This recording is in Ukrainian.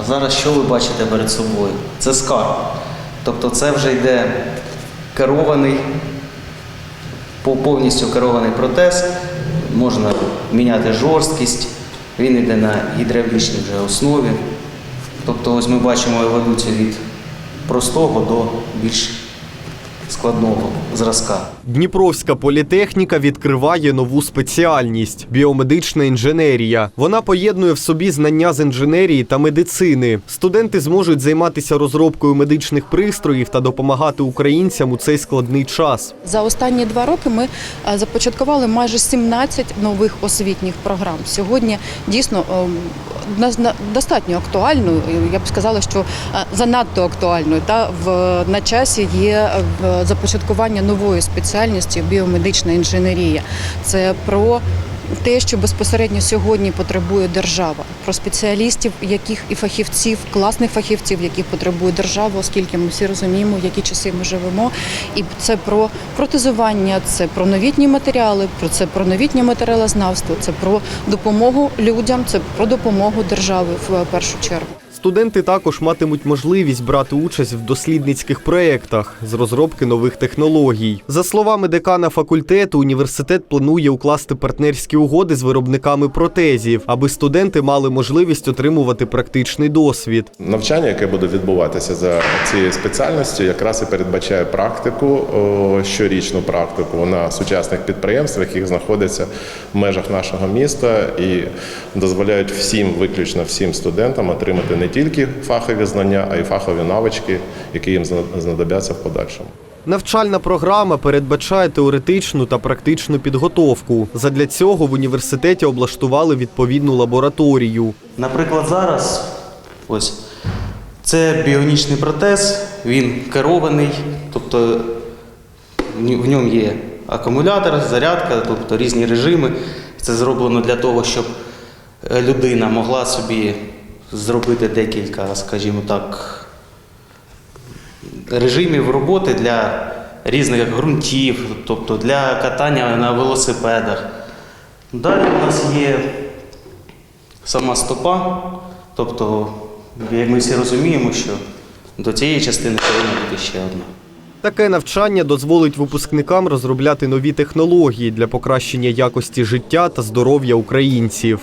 А зараз що ви бачите перед собою? Це скарб. Тобто це вже йде керований, повністю керований протез. Можна міняти жорсткість, він йде на гідравлічній вже основі. Тобто ось ми бачимо еволюцію від простого до більш складного зразка. Дніпровська політехніка відкриває нову спеціальність біомедична інженерія. Вона поєднує в собі знання з інженерії та медицини. Студенти зможуть займатися розробкою медичних пристроїв та допомагати українцям у цей складний час. За останні два роки ми започаткували майже 17 нових освітніх програм. Сьогодні дійсно ем, достатньо актуальною, я б сказала, що е, занадто актуальною. Та в на часі є е, започаткування нової спеціальності біомедична інженерія. Це про те, що безпосередньо сьогодні потребує держава, про спеціалістів, яких і фахівців, класних фахівців, яких потребує держава, оскільки ми всі розуміємо, в які часи ми живемо. І це про протезування, це про новітні матеріали, про це про новітнє матеріалознавство, це про допомогу людям, це про допомогу держави в першу чергу. Студенти також матимуть можливість брати участь в дослідницьких проєктах з розробки нових технологій. За словами декана факультету, університет планує укласти партнерські угоди з виробниками протезів, аби студенти мали можливість отримувати практичний досвід. Навчання, яке буде відбуватися за цією спеціальністю, якраз і передбачає практику, щорічну практику на сучасних підприємствах, які знаходяться в межах нашого міста і дозволяють всім, виключно всім студентам отримати не тільки фахові знання, а й фахові навички, які їм знадобляться в подальшому. Навчальна програма передбачає теоретичну та практичну підготовку. Задля цього в університеті облаштували відповідну лабораторію. Наприклад, зараз ось це біонічний протез, він керований, тобто в ньому є акумулятор, зарядка, тобто різні режими. Це зроблено для того, щоб е, людина могла собі зробити декілька, скажімо так, режимів роботи для різних ґрунтів, тобто для катання на велосипедах. Далі у нас є сама стопа, тобто, як ми всі розуміємо, що до цієї частини повинна бути ще одна. Таке навчання дозволить випускникам розробляти нові технології для покращення якості життя та здоров'я українців.